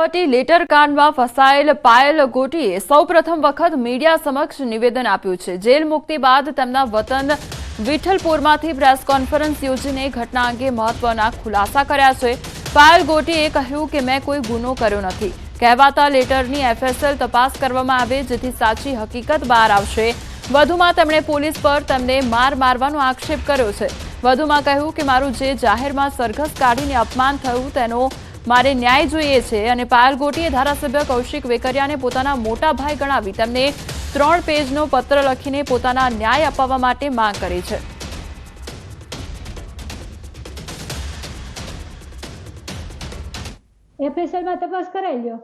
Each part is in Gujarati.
બનાવટી લેટર કાંડમાં ફસાયેલ પાયલ ગોટીએ સૌપ્રથમ વખત મીડિયા સમક્ષ નિવેદન આપ્યું છે. જેલ મુક્તિ બાદ તેમના વતન વિઠ્ઠલપુરમાંથી પ્રેસ કોન્ફરન્સ યોજીને ઘટના અંગે મહત્વના ખુલાસા કર્યા છે. પાયલ ગોટીએ કહ્યું કે, મેં કોઈ ગુનો કર્યો નથી. કહેવાતા લેટરની એફએસએલ તપાસ કરવામાં આવે, જેથી સાચી હકીકત બહાર આવશે. વધુમાં તેમણે પોલીસ પર તેમને માર મારવાનો આક્ષેપ કર્યો છે. વધુમાં કહ્યું કે, મારું જે જાહેરમાં સરઘસ કાઢીને અપમાન થયું, તેનો મારે ન્યાય જોઈએ છે અને પાયલગોટીએ ધારાસભ્ય કૌશિક વેકરિયાને પોતાના મોટા ભાઈ ગણાવી તેમને ત્રણ પેજનો પત્ર લખીને પોતાના ન્યાય અપાવવા માટે માંગ કરી છે. એફએસએલમાં તપાસ કરાવી લ્યો.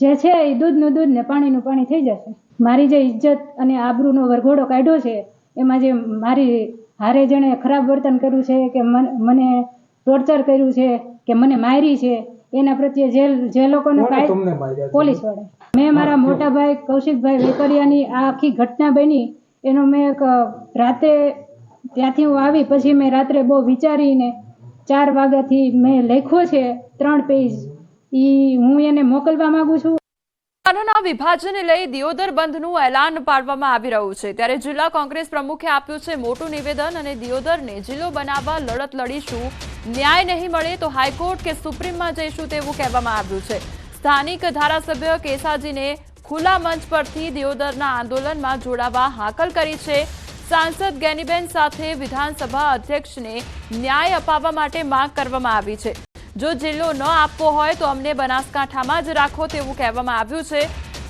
જે છે એ દૂધનું દૂધ ને પાણીનું પાણી થઈ જશે. મારી જે ઇજ્જત અને આબરૂનો વરઘોડો કાઢ્યો છે, એમાં જે મારી હારે જેણે ખરાબ વર્તન કર્યું છે કે મન- મને ટોર્ચર કર્યું છે કે મને મારી છે એના પ્રત્યે જે જે લોકોને? પોલીસવાળા મેં મારા મોટા ભાઈ કૌશિકભાઈ વેકરિયાની આ આખી ઘટના બની. એનો મેં એક રાતે ત્યાંથી હું આવી પછી મેં રાત્રે બહુ વિચારીને ચાર વાગ્યાથી મેં લખ્યો છે ત્રણ પેજ. ઈ હું એને મોકલવા માંગુ છું. કાનૂના વિભાજનને લઈ દિયોદર બંધનું એલાન પાડવામાં આવી રહ્યું છે. ત્યારે જિલ્લા કોંગ્રેસ પ્રમુખે આપ્યું છે મોટું નિવેદન અને દિયોદરને જિલ્લો બનાવવા લડત લડીશું ન્યાય નહીં મળે તો હાઈકોર્ટ કે સુપ્રીમમાં જઈશું તેવું કહેવામાં આવ્યું છે. સ્થાનિક ધારાસભ્ય કેસાજીને ખુલ્લા મંચ પરથી દિયોદરના આંદોલનમાં જોડાવા હાકલ કરી છે. સાંસદ ગેનીબેન સાથે વિધાનસભા અધ્યક્ષને ન્યાય અપાવવા માટે માંગ કરવામાં આવી છે. જો જિલ્લો ન આપવો હોય તો અમને બનાસકાંઠામાં જ રાખો તેવું કહેવામાં આવ્યું છે.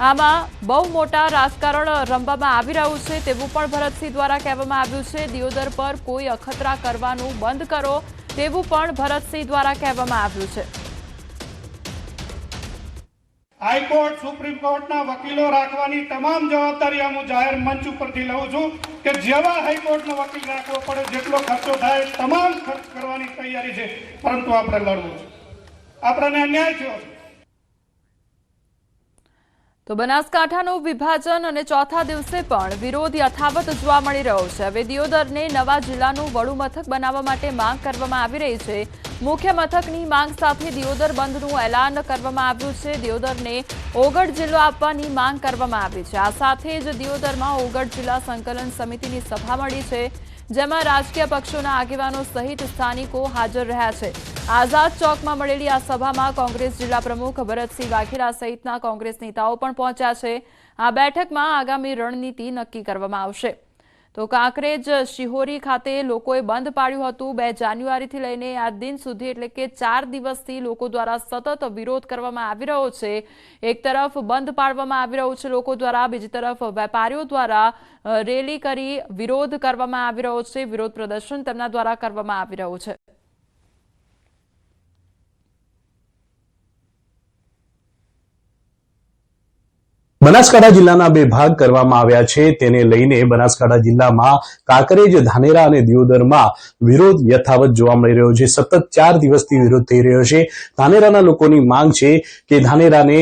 આમાં બહુ મોટા રાજકારણ રમવામાં આવી રહ્યું છે તેવું પણ ભરતસિંહ દ્વારા કહેવામાં આવ્યું છે. દિયોદર પર કોઈ અખતરા કરવાનું બંધ કરો. તેવું પણ ભરતસિંહ દ્વારા કહેવામાં આવ્યું છે. હાઈકોર્ટ, સુપ્રીમ કોર્ટના વકીલો રાખવાની તમામ જવાબદારી હું જાહેર મંચ ઉપરથી લઉં છું કે જેવા હાઈકોર્ટનો વકીલ રાખવો પડે, જેટલો ખર્ચો થાય તમામ ખર્ચ કરવાની તૈયારી છે. પરંતુ આપણે લડવું છે. આપણને અન્યાય થયો છે. તો બનાસકાંઠાનું વિભાજન અને ચોથા દિવસે પણ વિરોધ યથાવત જોવા મળી રહ્યો છે. હવે દિયોદરને નવા જિલ્લાનું વડું મથક બનાવવા માટે માંગ કરવામાં આવી રહી છે. મુખ્ય મથકની માંગ સાથે દિયોદર બંધનું એલાન કરવામાં આવ્યું છે. દિયોદરને ઓગઢ જિલ્લો આપવાની માંગ કરવામાં આવી છે. આ સાથે જ દિયોદરમાં ઓગઢ જિલ્લા સંકલન સમિતિની સભા મળી છે. જેમાં રાજકીય પક્ષોના આગેવાનો સહિત સ્થાનિકો હાજર રહ્યા છે. આઝાદ ચોકમાં મળેલી આ સભામાં કોંગ્રેસ જિલ્લા પ્રમુખ ભરતસિંહ વાઘેલા સહિતના કોંગ્રેસ નેતાઓ પણ પહોંચ્યા છે. આ બેઠકમાં આગામી રણનીતિ નક્કી કરવામાં આવશે. તો કાંકરેજ શિહોરી ખાતે લોકોએ બંધ પાડ્યું હતું. બે જાન્યુઆરીથી લઈને આ દિન સુધી એટલે કે ચાર દિવસથી લોકો દ્વારા સતત વિરોધ કરવામાં આવી રહ્યો છે. એક તરફ બંધ પાડવામાં આવી રહ્યો છે લોકો દ્વારા, બીજી તરફ વેપારીઓ દ્વારા રેલી કરી વિરોધ કરવામાં આવી રહ્યો છે. વિરોધ પ્રદર્શન તેમના દ્વારા કરવામાં આવી રહ્યું છે. બનાસકાંઠા જિલ્લાના બે ભાગ કરવામાં આવ્યા છે. તેને લઈને બનાસકાંઠા જિલ્લામાં કાંકરેજ, ધાનેરા અને દિયોદરમાં વિરોધ યથાવત જોવા મળી રહ્યો છે. સતત ચાર દિવસથી વિરોધ થઈ રહ્યો છે. ધાનેરાના લોકોની માંગ છે કે ધાનેરાને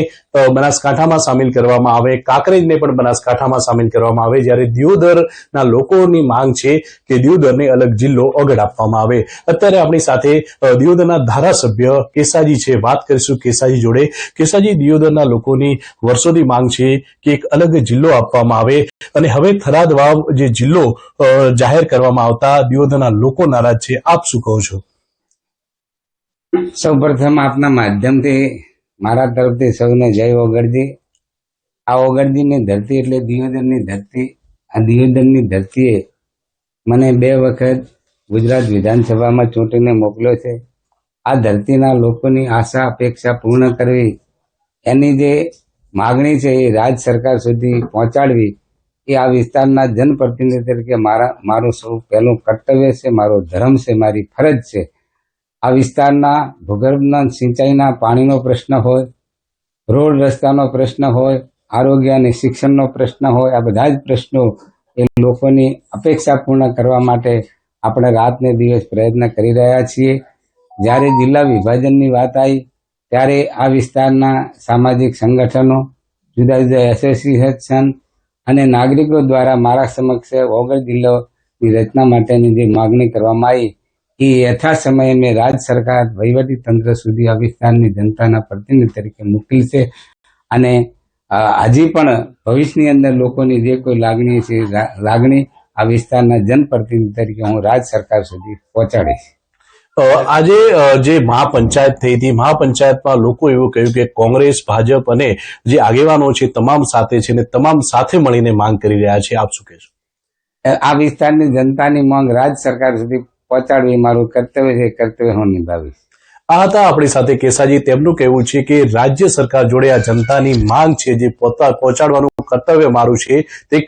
બનાસકાંઠામાં સામેલ કરવામાં આવે. કાંકરેજને પણ બનાસકાંઠામાં સામેલ કરવામાં આવે. જ્યારે દિયોદરના લોકોની માંગ છે કે દિયોદરને અલગ જિલ્લો અગડ આપવામાં આવે. અત્યારે આપણી સાથે દિયોદરના ધારાસભ્ય કેસાજી છે. વાત કરીશું કેસાજી જોડે. કેસાજી, દિયોદરના લોકોની વર્ષોથી માંગ છે કે એક અલગ જિલ્લો આપવામાં આવે. અને હવે થરાદ વાવ જે જિલ્લો જાહેર કરવામાં આવતા દિયોદરના લોકો નારાજ છે. આપ શું કહો છો? સૌપ્રથમ આપના માધ્યમથી મારા તરફથી સૌને જય ઓગળજી આ ઓગળજીની ધરતી એટલે દિયોદરની ધરતી. આ દિયોદરની ધરતીએ મને બે વખત ગુજરાત વિધાનસભામાં ચૂંટીને મોકલ્યો છે. આ ધરતીના લોકોની આશા, અપેક્ષા પૂર્ણ કરવી, એની જે માગણી છે એ રાજ સરકાર સુધી પહોંચાડવી એ આ વિસ્તારના જનપ્રતિનિધિ તરીકે મારા, મારું સૌ પહેલું કર્તવ્ય છે, મારો ધર્મ છે, મારી ફરજ છે. આ વિસ્તારના ભૂગર્ભના સિંચાઈના પાણીનો પ્રશ્ન હોય, રોડ રસ્તાનો પ્રશ્ન હોય, આરોગ્ય અને શિક્ષણનો પ્રશ્ન હોય, આ બધા જ પ્રશ્નો એ લોકોની અપેક્ષા પૂર્ણ કરવા માટે આપણે રાતને દિવસ પ્રયત્ન કરી રહ્યા છીએ. જ્યારે જિલ્લા વિભાજનની વાત આવી ત્યારે આ વિસ્તારના સામાજિક સંગઠનો, જુદા જુદા એસોસિએશન અને નાગરિકો દ્વારા મારા સમક્ષ ઓગળ જિલ્લોની રચના માટેની જે માગણી કરવામાં આવી, એ યથા સમયે મેં રાજ સરકાર વહીવટી તંત્ર સુધી આ વિસ્તારની જનતાના પ્રતિનિધિ તરીકે મોકલી છે. અને હજી પણ ભવિષ્યની અંદર લોકોની જે કોઈ લાગણી છે લાગણી આ વિસ્તારના જનપ્રતિનિધિ તરીકે હું રાજ સરકાર સુધી પહોંચાડીશ. આજે જે મહાપંચાયત થઈ હતી મહાપંચાયતમાં લોકો એવું કહ્યું કે કોંગ્રેસ ભાજપ અને જે આગેવાનો છે તમામ સાથે છે ને તમામ સાથે મળીને માંગ કરી રહ્યા છે. આપ શું કહેશો? આ વિસ્તારની જનતાની માંગ રાજ સરકાર સુધી પહોંચાડવી મારું કર્તવ્ય છે કર્તવ્ય હું નિભાવીશ. આ હતા આપણી સાથે કેસાજી. તેમનું કહેવું છે કે રાજ્ય સરકાર જોડે આ જનતાની માંગ છે જે પોતા પહોંચાડવાનું કર્તવ્ય મારું છે તે